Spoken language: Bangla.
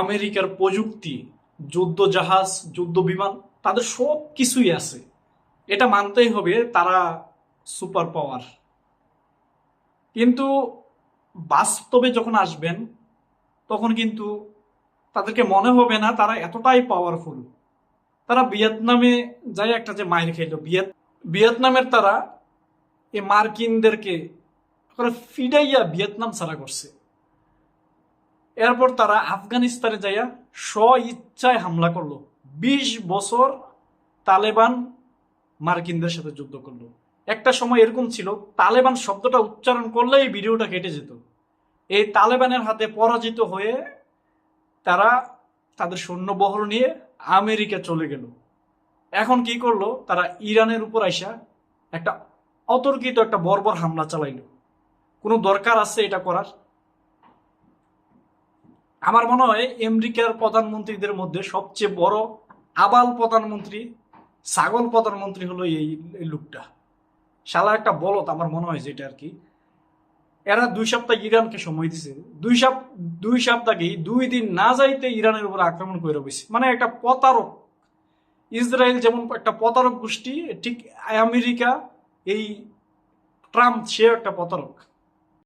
আমেরিকার প্রযুক্তি, যুদ্ধ জাহাজ, যুদ্ধ বিমান, তাদের সব কিছুই আছে। এটা মানতেই হবে, তারা সুপার পাওয়ার। কিন্তু বাস্তবে যখন আসবেন, তখন কিন্তু তাদেরকে মনে হবে না তারা এতটাই পাওয়ারফুল তারা ভিয়েতনামে যাই একটা যে মায়ের খেলো, ভিয়েত ভিয়েতনামের তারা এই মার্কিনদেরকে ফিডাইয়া ভিয়েতনাম ছাড়া করছে। এরপর তারা আফগানিস্তানে যাইয়া স্ব ইচ্ছায় হামলা করল। বিশ বছর তালেবান মার্কিনদের সাথে যুদ্ধ করল। একটা সময় এরকম ছিল, তালেবান শব্দটা উচ্চারণ করলেই ভিডিওটা কেটে যেত। এই তালেবানের হাতে পরাজিত হয়ে তারা তাদের সৈন্যবহর নিয়ে আমেরিকা চলে গেল। এখন কি করল, তারা ইরানের উপর আইসা একটা অতর্কিত একটা বর্বর হামলা চালাইলো। কোনো দরকার আছে এটা করার? আমার মনে হয় আমেরিকার প্রধানমন্ত্রীদের মধ্যে সবচেয়ে বড় আবাল প্রধানমন্ত্রী, ছাগল প্রধানমন্ত্রী হলো এই লোকটা। শালা একটা বলত আমার মনে হয় যেটা আর কি। এরা দুই সপ্তাহ ইরানকে সময় দিছে। দুই সপ্তাহ দুই সপ্তাহে দুই দিন না যাইতে ইরানের উপর আক্রমণ করে বসে মানে একটা প্রতারক। ইসরায়েল যেমন একটা প্রতারক গোষ্ঠী, ঠিক আমেরিকা, এই ট্রাম্প সে একটা প্রতারক।